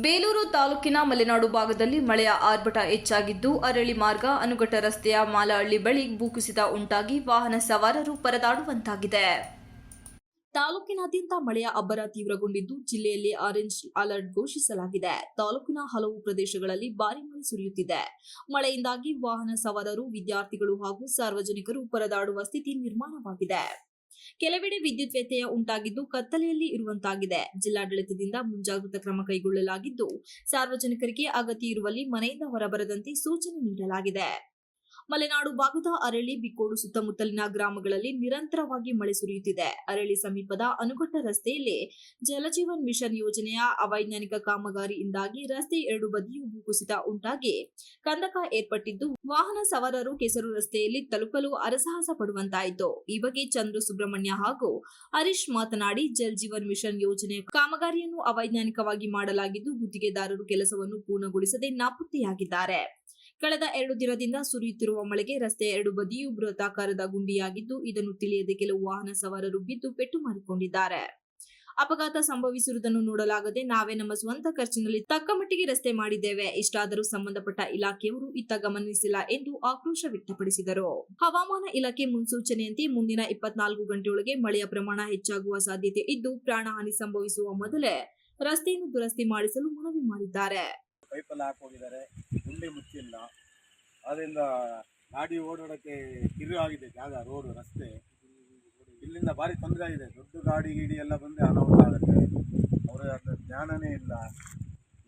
ಬೇಲೂರು ತಾಲೂಕಿನ ಮಲೆನಾಡು ಭಾಗದಲ್ಲಿ ಮಳೆಯ ಆರ್ಭಟ ಹೆಚ್ಚಾಗಿದ್ದು, ಅರಳಿ ಮಾರ್ಗ ಅನುಘಟ ರಸ್ತೆಯ ಮಾಲಹಳ್ಳಿ ಬಳಿ ಭೂಕುಸಿತ ಉಂಟಾಗಿ ವಾಹನ ಸವಾರರು ಪರದಾಡುವಂತಾಗಿದೆ. ತಾಲೂಕಿನಾದ್ಯಂತ ಮಳೆಯ ಅಬ್ಬರ ತೀವ್ರಗೊಂಡಿದ್ದು, ಜಿಲ್ಲೆಯಲ್ಲಿ ಆರೆಂಜ್ ಅಲರ್ಟ್ ಘೋಷಿಸಲಾಗಿದೆ. ತಾಲೂಕಿನ ಹಲವು ಪ್ರದೇಶಗಳಲ್ಲಿ ಭಾರಿ ಮಳೆ ಸುರಿಯುತ್ತಿದೆ. ಮಳೆಯಿಂದಾಗಿ ವಾಹನ ಸವಾರರು, ವಿದ್ಯಾರ್ಥಿಗಳು ಹಾಗೂ ಸಾರ್ವಜನಿಕರು ಪರದಾಡುವ ಸ್ಥಿತಿ ನಿರ್ಮಾಣವಾಗಿದೆ. ಕೆಲವೆಡೆ ವಿದ್ಯುತ್ ವ್ಯತ್ಯಯ ಉಂಟಾಗಿದ್ದು ಕತ್ತಲೆಯಲ್ಲಿ ಇರುವಂತಾಗಿದೆ. ಜಿಲ್ಲಾಡಳಿತದಿಂದ ಮುಂಜಾಗ್ರತಾ ಕ್ರಮ ಕೈಗೊಳ್ಳಲಾಗಿದ್ದು ಸಾರ್ವಜನಿಕರಿಗೆ ಅಗತ್ಯ ಇರುವಲ್ಲಿ ಮನೆಯಿಂದ ಹೊರಬರದಂತೆ ಸೂಚನೆ ನೀಡಲಾಗಿದೆ. ಮಲೆನಾಡು ಭಾಗದ ಅರಳಿ ಬಿಕ್ಕೋಡು ಸುತ್ತಮುತ್ತಲಿನ ಗ್ರಾಮಗಳಲ್ಲಿ ನಿರಂತರವಾಗಿ ಮಳೆ ಸುರಿಯುತ್ತಿದೆ. ಅರಳಿ ಸಮೀಪದ ಅನುಘಟ್ಟ ರಸ್ತೆಯಲ್ಲಿ ಜಲಜೀವನ್ ಮಿಷನ್ ಯೋಜನೆಯ ಅವೈಜ್ಞಾನಿಕ ಕಾಮಗಾರಿಯಿಂದಾಗಿ ರಸ್ತೆ ಎರಡು ಬದಿಯೂ ಭೂಕುಸಿತ ಉಂಟಾಗಿ ಕಂದಕ ಏರ್ಪಟ್ಟಿದ್ದು, ವಾಹನ ಸವಾರರು ಕೆಸರು ರಸ್ತೆಯಲ್ಲಿ ತಲುಪಲು ಅರಸಾಹಸ ಪಡುವಂತಾಯಿತು. ಈ ಬಗ್ಗೆ ಚಂದ್ರು ಸುಬ್ರಹ್ಮಣ್ಯ ಹಾಗೂ ಹರೀಶ್ ಮಾತನಾಡಿ ಜಲ್ ಜೀವನ್ ಮಿಷನ್ ಯೋಜನೆ ಕಾಮಗಾರಿಯನ್ನು ಅವೈಜ್ಞಾನಿಕವಾಗಿ ಮಾಡಲಾಗಿದ್ದು, ಗುತ್ತಿಗೆದಾರರು ಕೆಲಸವನ್ನು ಪೂರ್ಣಗೊಳಿಸದೆ ನಾಪತ್ತೆಯಾಗಿದ್ದಾರೆ. ಕಳೆದ ಎರಡು ದಿನದಿಂದ ಸುರಿಯುತ್ತಿರುವ ಮಳೆಗೆ ರಸ್ತೆ ಎರಡು ಬದಿಯೂ ಬೃಹತಾಕಾರದ ಗುಂಡಿಯಾಗಿದ್ದು, ಇದನ್ನು ತಿಳಿಯದೆ ಕೆಲವು ವಾಹನ ಸವಾರರು ಬಿದ್ದು ಪೆಟ್ಟು ಮಾಡಿಕೊಂಡಿದ್ದಾರೆ ಅಪಘಾತ ಸಂಭವಿಸಿರುವುದನ್ನು ನೋಡಲಾಗದೆ ನಾವೇ ನಮ್ಮ ಸ್ವಂತ ಖರ್ಚಿನಲ್ಲಿ ತಕ್ಕ ಮಟ್ಟಿಗೆ ರಸ್ತೆ ಮಾಡಿದ್ದೇವೆ. ಇಷ್ಟಾದರೂ ಸಂಬಂಧಪಟ್ಟ ಇಲಾಖೆಯವರು ಇತ್ತ ಗಮನಿಸಿಲ್ಲ ಎಂದು ಆಕ್ರೋಶ ವ್ಯಕ್ತಪಡಿಸಿದರು. ಹವಾಮಾನ ಇಲಾಖೆ ಮುನ್ಸೂಚನೆಯಂತೆ ಮುಂದಿನ ಇಪ್ಪತ್ನಾಲ್ಕು ಗಂಟೆಯೊಳಗೆ ಮಳೆಯ ಪ್ರಮಾಣ ಹೆಚ್ಚಾಗುವ ಸಾಧ್ಯತೆ ಇದ್ದು, ಪ್ರಾಣಹಾನಿ ಸಂಭವಿಸುವ ಮೊದಲೇ ರಸ್ತೆಯನ್ನು ದುರಸ್ತಿ ಮಾಡಿಸಲು ಮನವಿ ಮಾಡಿದ್ದಾರೆ. ಪೈಪಲ್ಲಿ ಹಾಕೋಗಿದ್ದಾರೆ ಗುಂಡಿ ಮುಚ್ಚಿಲ್ಲ. ಅದರಿಂದ ಗಾಡಿ ಓಡಾಡೋಕ್ಕೆ ಕಿರು ಆಗಿದೆ, ಜಾಗ, ರೋಡು, ರಸ್ತೆ. ಇಲ್ಲಿಂದ ಭಾರಿ ತೊಂದರೆ ಆಗಿದೆ. ದೊಡ್ಡ ಗಾಡಿ, ಗೀಡಿ ಎಲ್ಲ ಬಂದರೆ ಅನಾಹುತ ಆಗುತ್ತೆ. ಅವರ ಜ್ಞಾನನೇ ಇಲ್ಲ.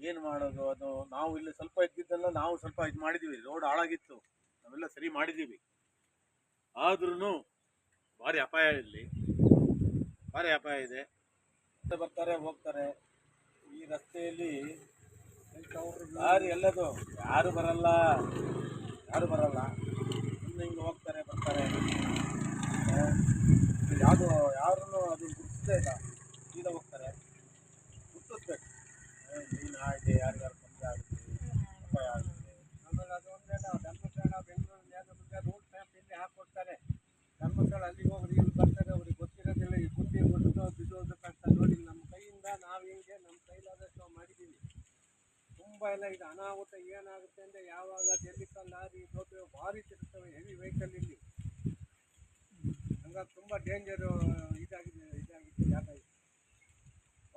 ಏನು ಮಾಡೋದು? ಅದು ನಾವು ಇಲ್ಲಿ ಸ್ವಲ್ಪ ಇದ್ದಿದ್ದೆಲ್ಲ, ನಾವು ಸ್ವಲ್ಪ ಇದು ಮಾಡಿದ್ದೀವಿ ರೋಡ್ ಹಾಳಾಗಿತ್ತು. ನಾವೆಲ್ಲ ಸರಿ ಮಾಡಿದ್ದೀವಿ ಆದ್ರೂ ಭಾರಿ ಅಪಾಯ ಇಲ್ಲಿ. ಭಾರಿ ಅಪಾಯ ಇದೆ. ಬರ್ತಾರೆ, ಹೋಗ್ತಾರೆ ಈ ರಸ್ತೆಯಲ್ಲಿ ದಾರಿ ಎಲ್ಲದು, ಯಾರು ಬರಲ್ಲ ಯಾರು ಬರಲ್ಲ. ಸುಮ್ಮನೆ ಹಿಂಗೆ ಹೋಗ್ತಾರೆ, ಬರ್ತಾರೆ. ಯಾವುದು, ಯಾರನ್ನು ಅದು ಗುರುತಿಸೇ ಇಲ್ಲ. ಸೀದಾ ಹೋಗ್ತಾರೆ. ಗುರುತಿಸ್ಬೇಕು. ನೀನು ಆಗಿದೆ, ಯಾರಿಗಾರು ತೊಂದರೆ ಆಗುತ್ತೆ, ಅಪಾಯ ಆಗುತ್ತೆ. ಆಮೇಲೆ ಒಂದೇ ಧರ್ಮಸ್ಥಳ, ಬೆಂಗಳೂರು ರೂಟ್ ಮ್ಯಾಪ್ ಇಲ್ಲಿ ಹಾಕ್ಕೊಡ್ತಾರೆ. ಧರ್ಮಸ್ಥಳ ಅಲ್ಲಿಗೆ ಹೋಗ್ರಿ ಇಲ್ಲಿ ಬರ್ತಾರೆ ಅವ್ರಿಗೆ ಗೊತ್ತಿರೋದಿಲ್ಲ ಈ ಗುಂಡಿ ಬಿಡೋದು ಬಿಡೋದಕ್ಕಂತ ನೋಡಿ ನಮ್ಮ ಕೈಯಿಂದ ನಾವು ಹಿಂಗೆ ನಮ್ಮ ಕೈಲಾದಷ್ಟು ನಾವು ಮಾಡಿದ್ದೀವಿ ತುಂಬ ಎಲ್ಲ ಇದು ಅನಾಹುತ ಏನಾಗುತ್ತೆ ಅಂದರೆ ಯಾವಾಗ ಜಲ್ಲಿಕಲ್ ಲಾರಿ ದೊಡ್ಡ ಭಾರಿ ತಿರುಗ್ತವೆ ಹೆವಿ ವೆಹಿಕಲ್ ಇಲ್ಲಿ. ಹಂಗಾಗಿ ತುಂಬ ಡೇಂಜರು ಇದಾಗಿದೆ ಇದಾಗಿದೆ ಜಾಗ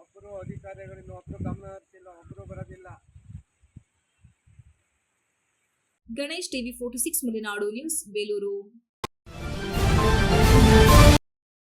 ಒಬ್ಬರು ಅಧಿಕಾರಿಗಳಿಲ್ಲ ಒಬ್ಬರು ಗಮನ ಹರಿಸಿಲ್ಲ ಒಬ್ಬರು ಬರೋದಿಲ್ಲ. Ganesh TV forty six, Malenadu news, Belur.